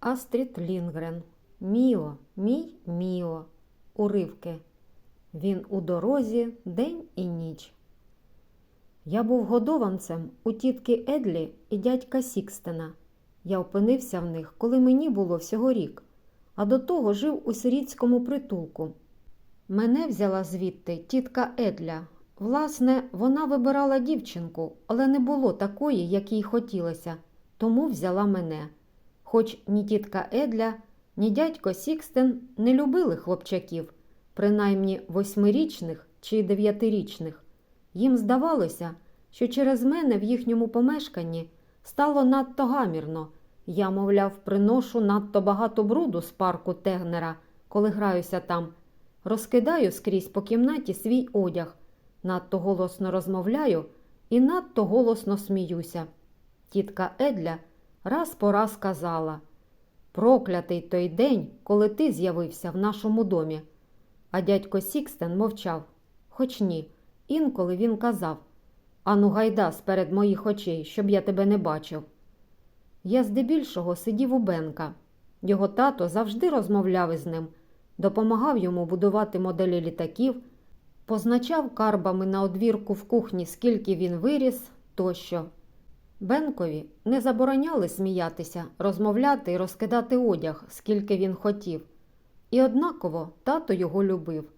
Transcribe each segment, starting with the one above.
Астрід Лінгрен. Міо, мій Міо. Уривки. Він у дорозі день і ніч. Я був годованцем у тітки Едлі і дядька Сікстена. Я опинився в них, коли мені було всього рік, а до того жив у сирітському притулку. Мене взяла звідти тітка Едля. Власне, вона вибирала дівчинку, але не було такої, як їй хотілося, тому взяла мене. Хоч ні тітка Едля, ні дядько Сікстен не любили хлопчаків, принаймні восьмирічних чи дев'ятирічних. Їм здавалося, що через мене в їхньому помешканні стало надто гамірно. Я, мовляв, приношу надто багато бруду з парку Тегнера, коли граюся там. Розкидаю скрізь по кімнаті свій одяг, надто голосно розмовляю і надто голосно сміюся. Тітка Едля раз по раз казала Проклятий той день, коли ти з'явився в нашому домі. А дядько Сікстен мовчав, хоч ні. Інколи він казав Ану, гайда сперед моїх очей, щоб я тебе не бачив. Я здебільшого сидів у Бенка. Його тато завжди розмовляв із ним, допомагав йому будувати моделі літаків, позначав карбами на одвірку в кухні, скільки він виріс тощо. Бенкові не забороняли сміятися, розмовляти і розкидати одяг, скільки він хотів. І однаково тато його любив.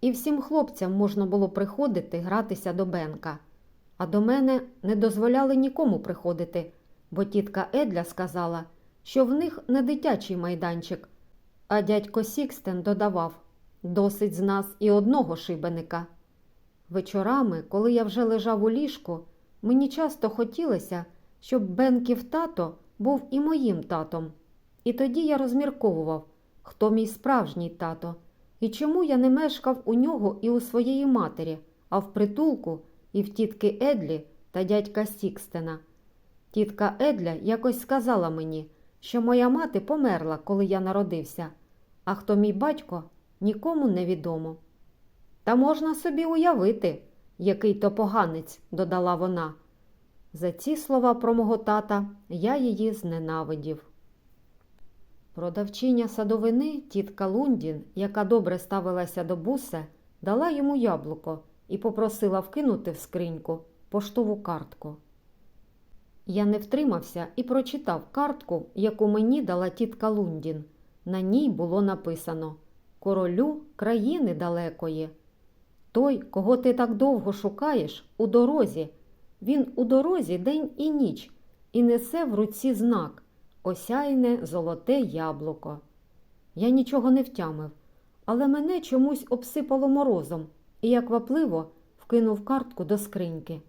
І всім хлопцям можна було приходити гратися до Бенка. А до мене не дозволяли нікому приходити, бо тітка Едля сказала, що в них не дитячий майданчик. А дядько Сікстен додавав досить з нас і одного шибеника. Вечорами, коли я вже лежав у ліжку, мені часто хотілося, щоб Бенків тато був і моїм татом. І тоді я розмірковував, хто мій справжній тато, і чому я не мешкав у нього і у своєї матері, а в притулку і в тітки Едлі та дядька Сікстена. Тітка Едля якось сказала мені, що моя мати померла, коли я народився, а хто мій батько, нікому не відомо. Та можна собі уявити, який то поганець, додала вона. За ці слова про мого тата я її зненавидів. Продавчиня садовини, тітка Лундін, яка добре ставилася до бусе, дала йому яблуко і попросила вкинути в скриньку поштову картку. Я не втримався і прочитав картку, яку мені дала тітка Лундін. На ній було написано Королю країни далекої. Той, кого ти так довго шукаєш, у дорозі. Він у дорозі день і ніч і несе в руці знак осяйне золоте яблуко. Я нічого не втямив, але мене чомусь обсипало морозом, і я квапливо вкинув картку до скриньки.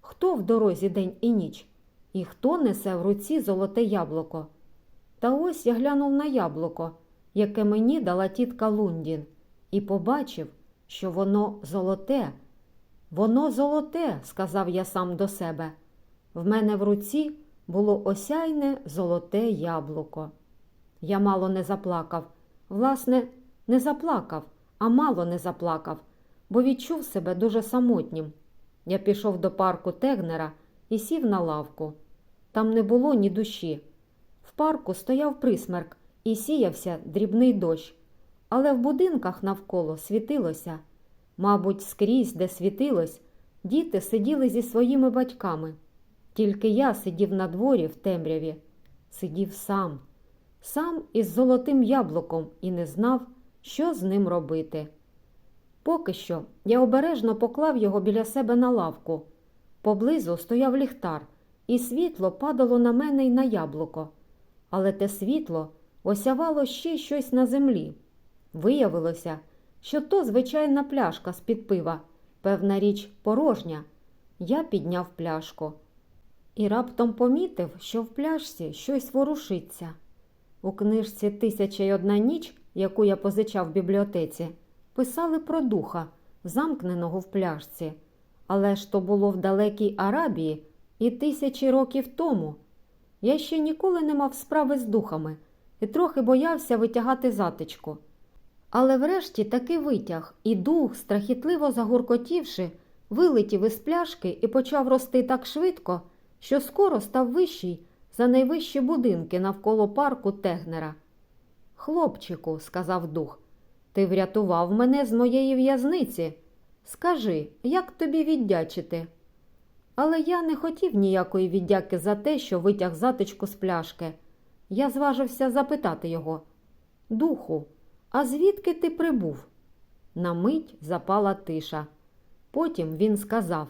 Хто в дорозі день і ніч? І хто несе в руці золоте яблуко? Та ось я глянув на яблуко, яке мені дала тітка Лундін, і побачив, що воно золоте. Воно золоте, сказав я сам до себе. В мене в руці було осяйне золоте яблуко. Я мало не заплакав. Власне, не заплакав, а мало не заплакав, бо відчув себе дуже самотнім. Я пішов до парку Тегнера і сів на лавку. Там не було ні душі. В парку стояв присмерк і сіявся дрібний дощ, але в будинках навколо світилося. Мабуть, скрізь, де світилось, діти сиділи зі своїми батьками. Тільки я сидів на дворі в темряві, сидів сам, сам із золотим яблуком і не знав, що з ним робити. Поки що я обережно поклав його біля себе на лавку. Поблизу стояв ліхтар, і світло падало на мене й на яблуко. Але те світло осявало ще щось на землі. Виявилося, що то звичайна пляшка з-під пива, певна річ порожня. Я підняв пляшку і раптом помітив, що в пляшці щось ворушиться. У книжці Тисяча й одна ніч, яку я позичав в бібліотеці, писали про духа, замкненого в пляшці. Але ж то було в далекій Арабії і тисячі років тому. Я ще ніколи не мав справи з духами і трохи боявся витягати затичку. Але врешті таки витяг, і дух, страхітливо загуркотівши, вилетів із пляшки і почав рости так швидко, що скоро став вищий за найвищі будинки навколо парку Тегнера. Хлопчику, сказав дух, ти врятував мене з моєї в'язниці. Скажи, як тобі віддячити? Але я не хотів ніякої віддяки за те, що витяг затичку з пляшки. Я зважився запитати його Духу, а звідки ти прибув? На мить запала тиша. Потім він сказав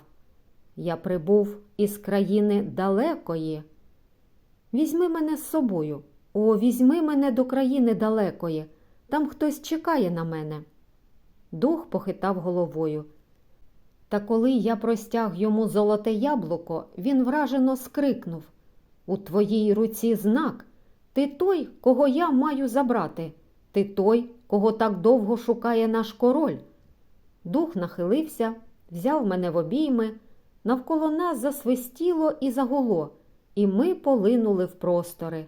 Я прибув із країни далекої. Візьми мене з собою. О, візьми мене до країни далекої. Там хтось чекає на мене. Дух похитав головою. Та коли я простяг йому золоте яблуко, він вражено скрикнув У твоїй руці знак. Ти той, кого я маю забрати. Ти той, кого так довго шукає наш король. Дух нахилився, взяв мене в обійми, навколо нас засвистіло і загуло, і ми полинули в простори.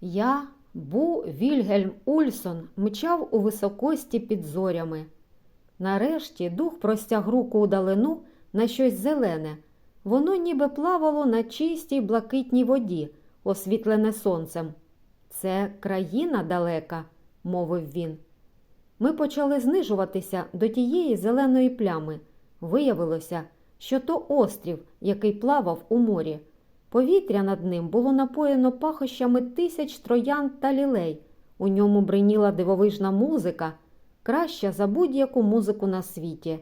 Я, Бу Вільгельм Ульсон, мчав у високості під зорями. Нарешті дух простяг руку у далину на щось зелене. Воно ніби плавало на чистій блакитній воді, освітлене сонцем. Це країна далека, мовив він. Ми почали знижуватися до тієї зеленої плями. Виявилося, що то острів, який плавав у морі. Повітря над ним було напоєно пахощами тисяч троян та лілей. У ньому бриніла дивовижна музика, краща за будь-яку музику на світі.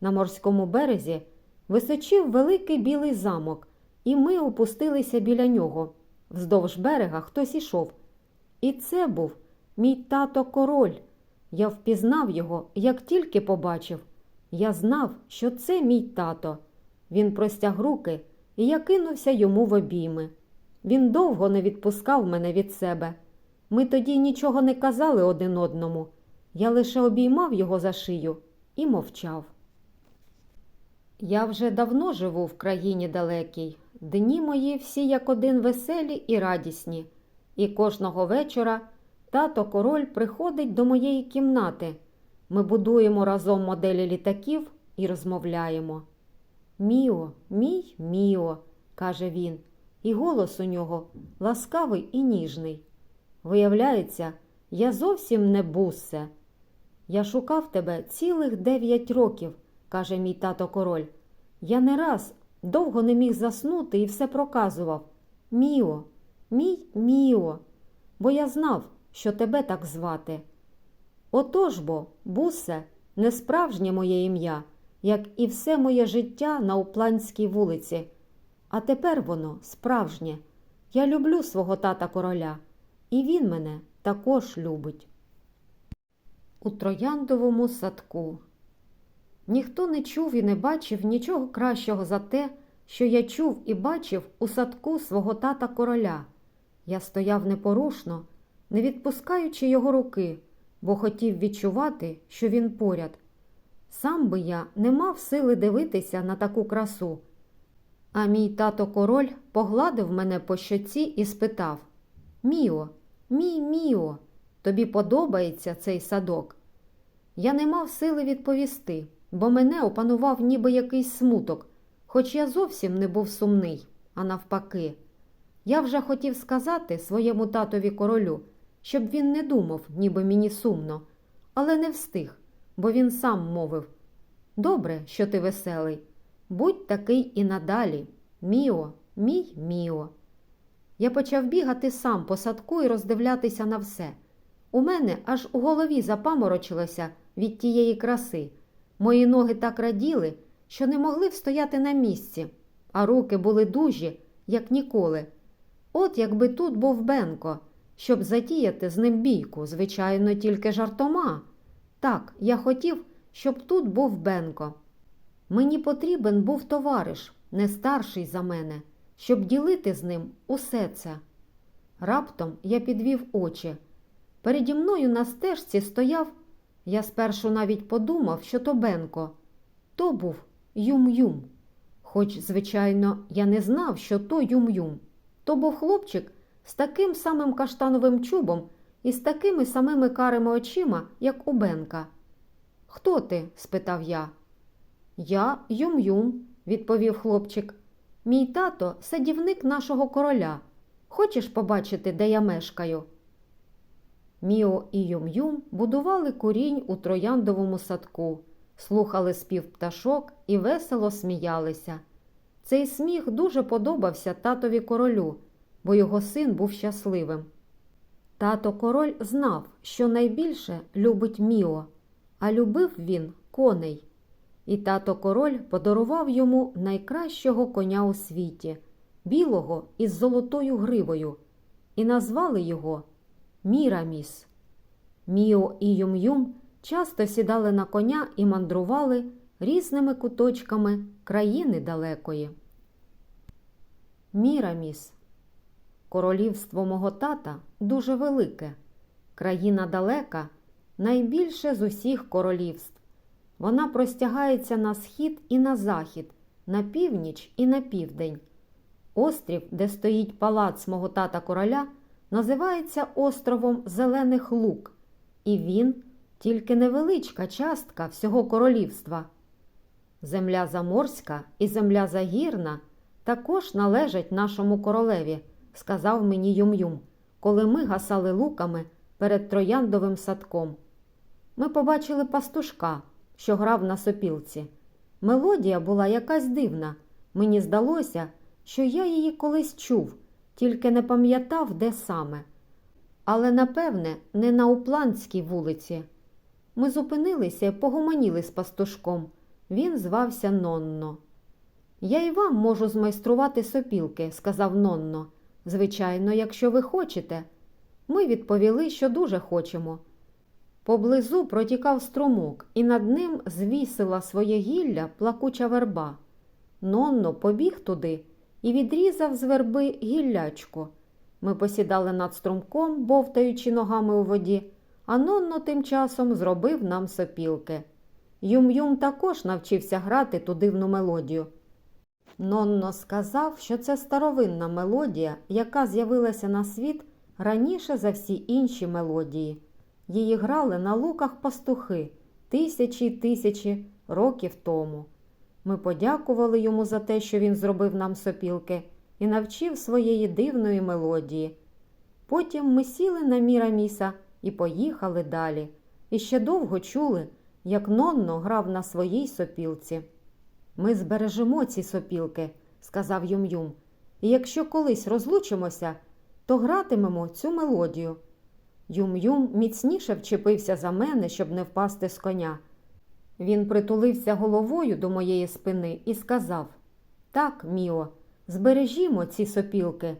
На морському березі височив великий білий замок, і ми опустилися біля нього. Вздовж берега хтось ішов. І це був мій тато король. Я впізнав його, як тільки побачив. Я знав, що це мій тато. Він простяг руки, і я кинувся йому в обійми. Він довго не відпускав мене від себе. Ми тоді нічого не казали один одному. Я лише обіймав його за шию і мовчав. Я вже давно живу в країні далекій. Дні мої всі як один веселі і радісні, і кожного вечора тато король приходить до моєї кімнати. Ми будуємо разом моделі літаків і розмовляємо. Міо, мій Міо, каже він, і голос у нього ласкавий і ніжний. Виявляється, я зовсім не буссе. Я шукав тебе цілих дев'ять років, каже мій тато король. Я не раз довго не міг заснути і все проказував. Міо, мій Міо, бо я знав, що тебе так звати. Отож бо, бусе, не справжнє моє ім'я, як і все моє життя на Упланській вулиці. А тепер воно справжнє. Я люблю свого тата короля, і він мене також любить. У трояндовому садку. Ніхто не чув і не бачив нічого кращого за те, що я чув і бачив у садку свого тата короля. Я стояв непорушно, не відпускаючи його руки, бо хотів відчувати, що він поряд. Сам би я не мав сили дивитися на таку красу. А мій тато король погладив мене по щоці і спитав Міо, мій Міо, тобі подобається цей садок? Я не мав сили відповісти, бо мене опанував ніби якийсь смуток, хоч я зовсім не був сумний, а навпаки. Я вже хотів сказати своєму татові королю, щоб він не думав, ніби мені сумно, але не встиг, бо він сам мовив Добре, що ти веселий. Будь такий і надалі. Міо, мій Міо. Я почав бігати сам по садку і роздивлятися на все. У мене аж у голові запаморочилося від тієї краси. Мої ноги так раділи, що не могли встояти на місці, а руки були дужі, як ніколи. От якби тут був Бенко, щоб затіяти з ним бійку, звичайно, тільки жартома. Так, я хотів, щоб тут був Бенко. Мені потрібен був товариш, не старший за мене, щоб ділити з ним усе це. Раптом я підвів очі. Переді мною на стежці стояв, я спершу навіть подумав, що то Бенко. То був Юм-Юм. Хоч, звичайно, я не знав, що то Юм-Юм. То був хлопчик з таким самим каштановим чубом і з такими самими карими очима, як у Бенка. Хто ти? спитав я. Я Юм-Юм, відповів хлопчик. Мій тато садівник нашого короля. Хочеш побачити, де я мешкаю? Міо і Юм-Юм будували курінь у трояндовому садку, слухали спів пташок і весело сміялися. Цей сміх дуже подобався татові королю, бо його син був щасливим. Тато король знав, що найбільше любить Міо, а любив він коней. І тато король подарував йому найкращого коня у світі, білого із золотою гривою, і назвали його Міраміс. Міо і Юм-Юм часто сідали на коня і мандрували різними куточками країни далекої. Міраміс. Королівство мого тата дуже велике. Країна далека, найбільше з усіх королівств. Вона простягається на схід і на захід, на північ і на південь. Острів, де стоїть палац мого тата короля, називається островом Зелених Лук, і він тільки невеличка частка всього королівства. Земля заморська і земля загірна також належать нашому королеві, сказав мені Юм-Юм, коли ми гасали луками перед трояндовим садком. Ми побачили пастушка, що грав на сопілці. Мелодія була якась дивна. Мені здалося, що я її колись чув, тільки не пам'ятав, де саме. Але, напевне, не на Упланській вулиці. Ми зупинилися і погомоніли з пастушком. Він звався Нонно. Я і вам можу змайструвати сопілки, сказав Нонно. Звичайно, якщо ви хочете. Ми відповіли, що дуже хочемо. Поблизу протікав струмок, і над ним звісила своє гілля плакуча верба. Нонно побіг туди і відрізав з верби гіллячко. Ми посідали над струмком, бовтаючи ногами у воді, а Нонно тим часом зробив нам сопілки. Юм-Юм також навчився грати ту дивну мелодію. Нонно сказав, що це старовинна мелодія, яка з'явилася на світ раніше за всі інші мелодії. Її грали на луках пастухи тисячі й тисячі років тому. Ми подякували йому за те, що він зробив нам сопілки і навчив своєї дивної мелодії. Потім ми сіли на Міраміса і поїхали далі, і ще довго чули, як Нонно грав на своїй сопілці. Ми збережемо ці сопілки, сказав Юм-Юм, і якщо колись розлучимося, то гратимемо цю мелодію. Юм-Юм міцніше вчепився за мене, щоб не впасти з коня. Він притулився головою до моєї спини і сказав Так, Міо, збережімо ці сопілки.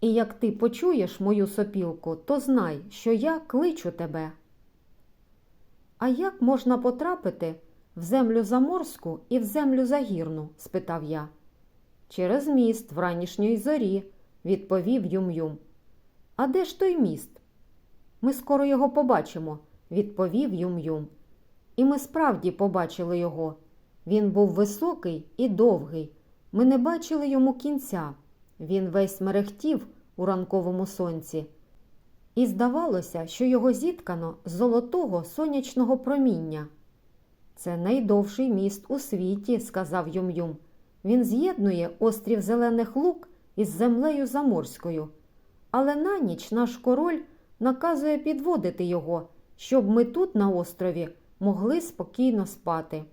І як ти почуєш мою сопілку, то знай, що я кличу тебе. А як можна потрапити в землю заморську і в землю загірну? спитав я. Через міст вранішньої зорі, відповів Юм-Юм. А де ж той міст? Ми скоро його побачимо, відповів Юм-Юм. І ми справді побачили його. Він був високий і довгий. Ми не бачили йому кінця. Він весь мерехтів у ранковому сонці. І здавалося, що його зіткано з золотого сонячного проміння. Це найдовший міст у світі, сказав Юм-Юм. Він з'єднує острів Зелених Лук із землею Заморською. Але на ніч наш король наказує підводити його, щоб ми тут, на острові, могли спокійно спати.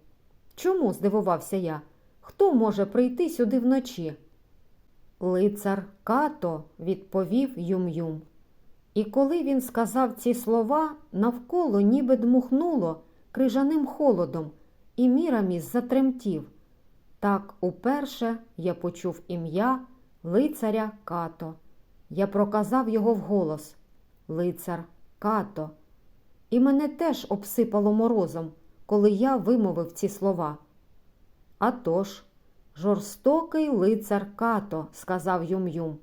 Чому? здивувався я. Хто може прийти сюди вночі? Лицар Като, відповів Юм-Юм. І коли він сказав ці слова, навколо ніби дмухнуло крижаним холодом, і Міраміс затремтів. Так уперше я почув ім'я лицаря Като. Я проказав його вголос Лицар Като. І мене теж обсипало морозом, коли я вимовив ці слова. «А тож, жорстокий лицар Като, сказав Юм-Юм,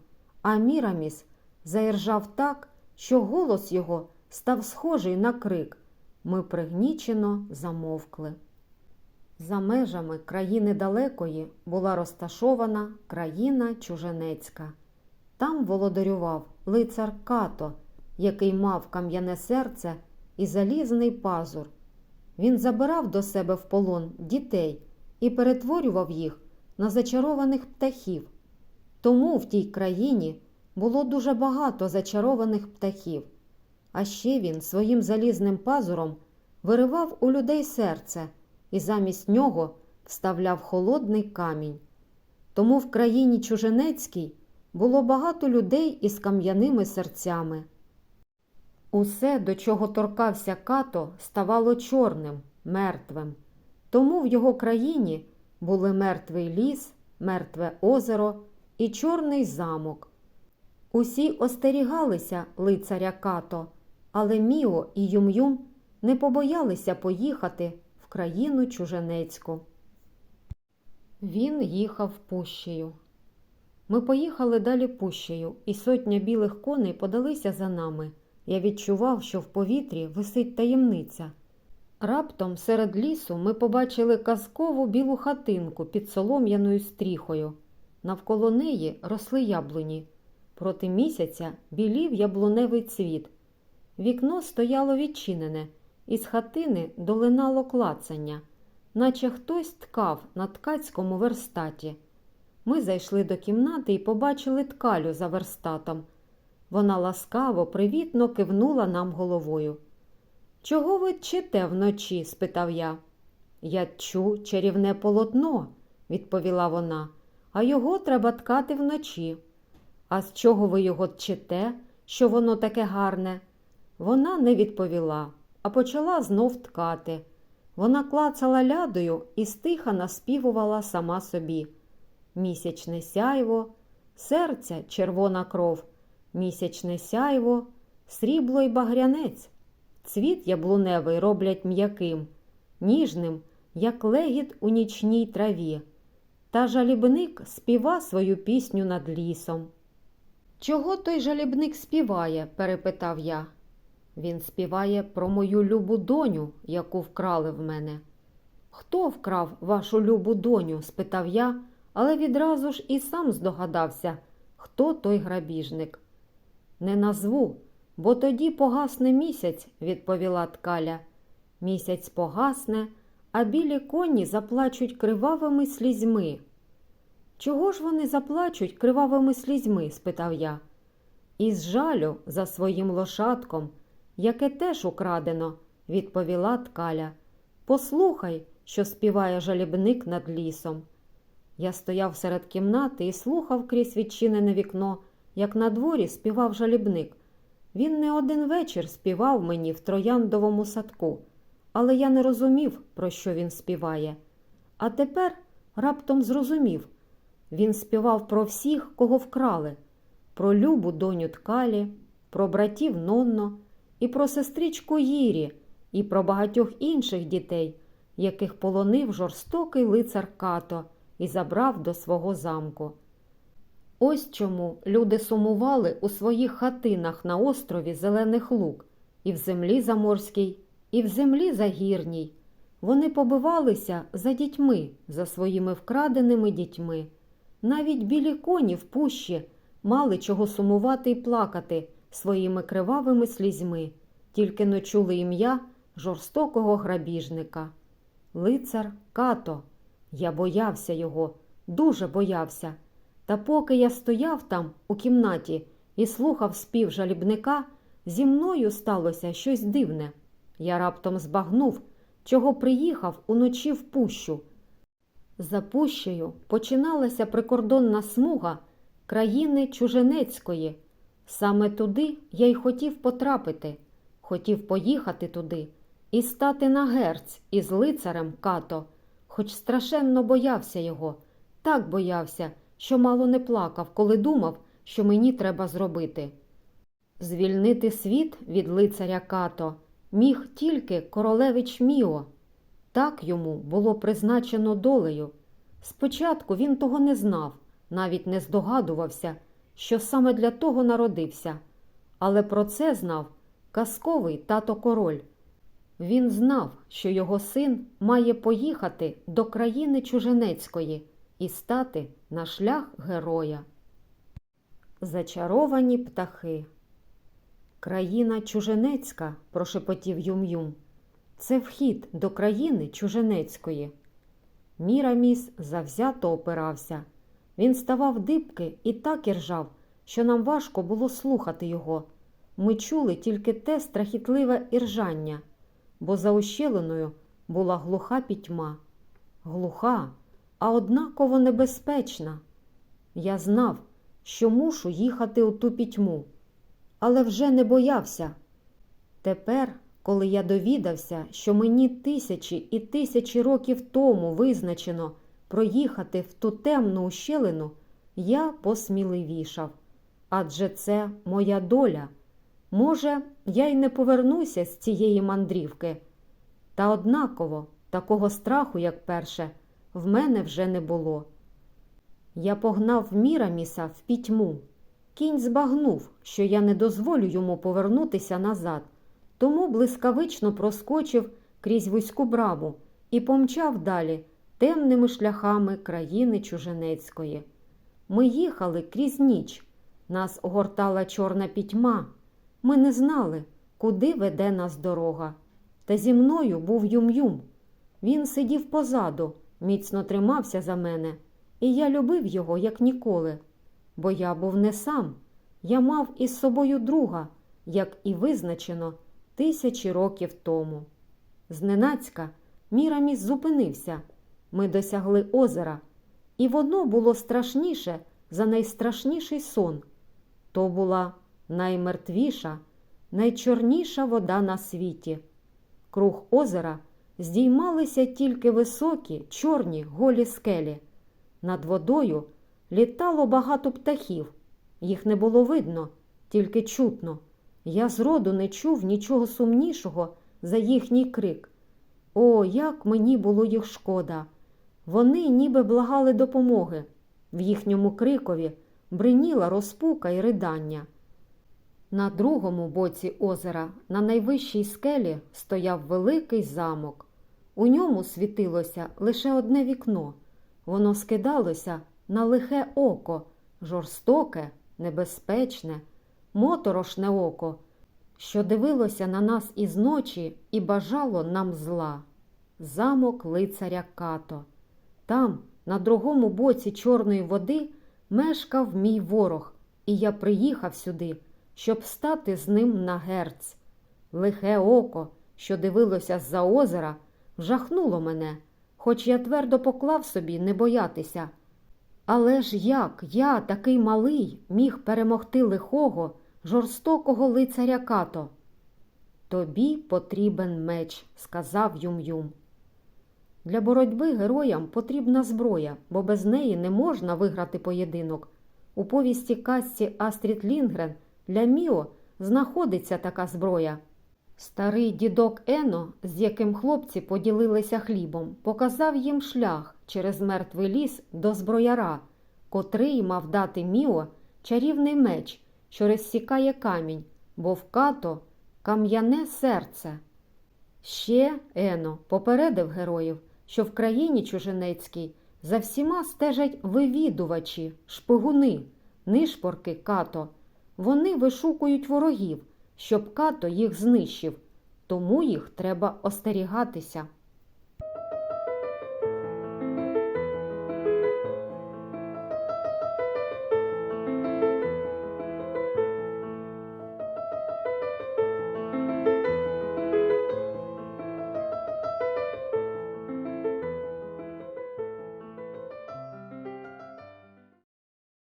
а Міраміс заіржав так, що голос його став схожий на крик. Ми пригнічено замовкли. За межами країни далекої була розташована країна чуженецька. Там володарював лицар Като, який мав кам'яне серце і залізний пазур. Він забирав до себе в полон дітей і перетворював їх на зачарованих птахів. Тому в тій країні було дуже багато зачарованих птахів, а ще він своїм залізним пазуром виривав у людей серце і замість нього вставляв холодний камінь. Тому в країні чуженецькій було багато людей із кам'яними серцями. Усе, до чого торкався като, ставало чорним, мертвим. Тому в його країні були мертвий ліс, мертве озеро і чорний замок. Усі остерігалися лицаря като, але Міо і Юм-Юм не побоялися поїхати в країну чуженецьку. Він їхав пущею. Ми поїхали далі пущею, і сотня білих коней подалися за нами. Я відчував, що в повітрі висить таємниця. Раптом серед лісу ми побачили казкову білу хатинку під солом'яною стріхою. Навколо неї росли яблуні. Проти місяця білів яблуневий цвіт. Вікно стояло відчинене, і з хатини долинало клацання, наче хтось ткав на ткацькому верстаті. Ми зайшли до кімнати і побачили ткалю за верстатом. Вона ласкаво, привітно кивнула нам головою. Чого ви чите вночі? спитав я. Я чу чарівне полотно, відповіла вона, а його треба ткати вночі. А з чого ви його чите, що воно таке гарне? Вона не відповіла, а почала знов ткати. Вона клацала лядою і стиха наспівувала сама собі. Місячне сяйво, серця червона кров, місячне сяйво, срібло й багрянець. Цвіт яблуневий роблять м'яким, ніжним, як легіт у нічній траві. Та жалібник співа свою пісню над лісом. Чого той жалібник співає? перепитав я. Він співає про мою любу доню, яку вкрали в мене. Хто вкрав вашу любу доню? спитав я, але відразу ж і сам здогадався, хто той грабіжник. Не назву, бо тоді погасне місяць, відповіла ткаля. Місяць погасне, а білі коні заплачуть кривавими слізьми. Чого ж вони заплачуть кривавими слізьми? спитав я. Із жалю за своїм лошадком, яке теж украдено, відповіла ткаля. Послухай, що співає жалібник над лісом. Я стояв серед кімнати і слухав крізь відчинене вікно, як на дворі співав жалібник. Він не один вечір співав мені в трояндовому садку, але я не розумів, про що він співає. А тепер раптом зрозумів він співав про всіх, кого вкрали, про любу доню ткалі, про братів Нонно, і про сестричку Їрі, і про багатьох інших дітей, яких полонив жорстокий лицар Като і забрав до свого замку. Ось чому люди сумували у своїх хатинах на острові Зелених Лук, і в землі заморській, і в землі загірній. Вони побивалися за дітьми, за своїми вкраденими дітьми. Навіть білі коні в пущі мали чого сумувати і плакати своїми кривавими слізьми, тільки не чули ім'я жорстокого грабіжника. Лицар Като. Я боявся його, дуже боявся. Та поки я стояв там, у кімнаті, і слухав спів жалібника, зі мною сталося щось дивне. Я раптом збагнув, чого приїхав уночі в пущу. За пущею починалася прикордонна смуга країни Чуженецької. Саме туди я й хотів потрапити, хотів поїхати туди і стати на герць із лицарем като, хоч страшенно боявся його, так боявся, що мало не плакав, коли думав, що мені треба зробити. Звільнити світ від лицаря като міг тільки королевич Міо. Так йому було призначено долею. Спочатку він того не знав, навіть не здогадувався, що саме для того народився, але про це знав казковий тато король. Він знав, що його син має поїхати до країни чуженецької і стати на шлях героя. Зачаровані птахи. Країна чуженецька, прошепотів Юм-Юм. Це вхід до країни чуженецької. Міраміс завзято опирався. Він ставав дибки і так іржав, що нам важко було слухати його. Ми чули тільки те страхітливе іржання, бо за ущелиною була глуха пітьма. Глуха, а однаково небезпечна. Я знав, що мушу їхати у ту пітьму, але вже не боявся. Тепер, коли я довідався, що мені тисячі і тисячі років тому визначено проїхати в ту темну ущелину, я посміливішав. Адже це моя доля. Може, я й не повернуся з цієї мандрівки. Та однаково такого страху, як перше, в мене вже не було. Я погнав Міраміса в пітьму. Кінь збагнув, що я не дозволю йому повернутися назад, тому блискавично проскочив крізь вузьку браму і помчав далі темними шляхами країни чуженецької. Ми їхали крізь ніч. Нас огортала чорна пітьма. Ми не знали, куди веде нас дорога. Та зі мною був Юм-Юм. Він сидів позаду, міцно тримався за мене, і я любив його, як ніколи. Бо я був не сам, я мав із собою друга, як і визначено тисячі років тому. Зненацька Міраміс зупинився. Ми досягли озера, і воно було страшніше за найстрашніший сон. То була наймертвіша, найчорніша вода на світі. Круг озера здіймалися тільки високі, чорні голі скелі. Над водою літало багато птахів. Їх не було видно, тільки чутно. Я зроду не чув нічого сумнішого за їхній крик. О, як мені було їх шкода! Вони ніби благали допомоги. В їхньому крикові бриніла розпука і ридання. На другому боці озера, на найвищій скелі, стояв великий замок. У ньому світилося лише одне вікно. Воно скидалося на лихе око, жорстоке, небезпечне, моторошне око, що дивилося на нас із ночі і бажало нам зла. Замок лицаря Като. Там, на другому боці Чорної води, мешкав мій ворог, і я приїхав сюди, щоб стати з ним на герць. Лихе око, що дивилося з-за озера, вжахнуло мене, хоч я твердо поклав собі не боятися. Але ж як я, такий малий, міг перемогти лихого, жорстокого лицаря Като? Тобі потрібен меч, сказав Юм-Юм. Для боротьби героям потрібна зброя, бо без неї не можна виграти поєдинок. У повісті казці Астрід Лінгрен для Міо знаходиться така зброя. Старий дідок Ено, з яким хлопці поділилися хлібом, показав їм шлях через мертвий ліс до зброяра, котрий мав дати Міо чарівний меч, що розсікає камінь, бо в като кам'яне серце. Ще Ено попередив героїв, що в країні чужинецькій за всіма стежать вивідувачі, шпигуни, нишпорки като. Вони вишукують ворогів, щоб като їх знищив, тому їх треба остерігатися.